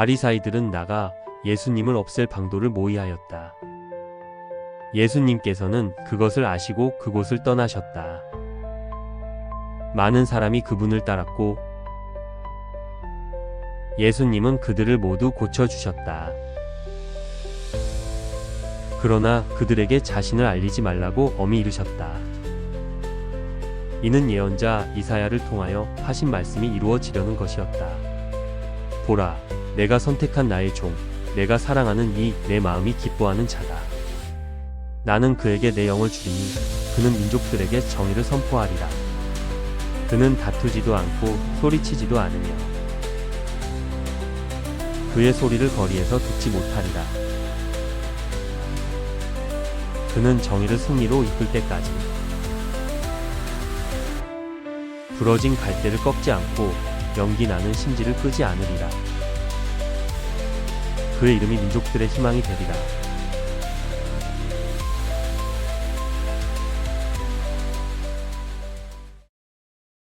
바리사이들은 나가 예수님을 없앨 방도를 모의하였다. 예수님께서는 그것을 아시고 그곳을 떠나셨다. 많은 사람이 그분을 따랐고 예수님은 그들을 모두 고쳐주셨다. 그러나 그들에게 자신을 알리지 말라고 엄히 이르셨다. 이는 예언자 이사야를 통하여 하신 말씀이 이루어지려는 것이었다. 보라, 내가 선택한 나의 종, 내가 사랑하는 이 내 마음이 기뻐하는 자다. 나는 그에게 내 영을 주리니 그는 민족들에게 정의를 선포하리라. 그는 다투지도 않고 소리치지도 않으며 그의 소리를 거리에서 듣지 못하리라. 그는 정의를 승리로 이끌 때까지 부러진 갈대를 꺾지 않고 연기 나는 심지를 끄지 않으리라. 그의 이름이 민족들의 희망이 되리라.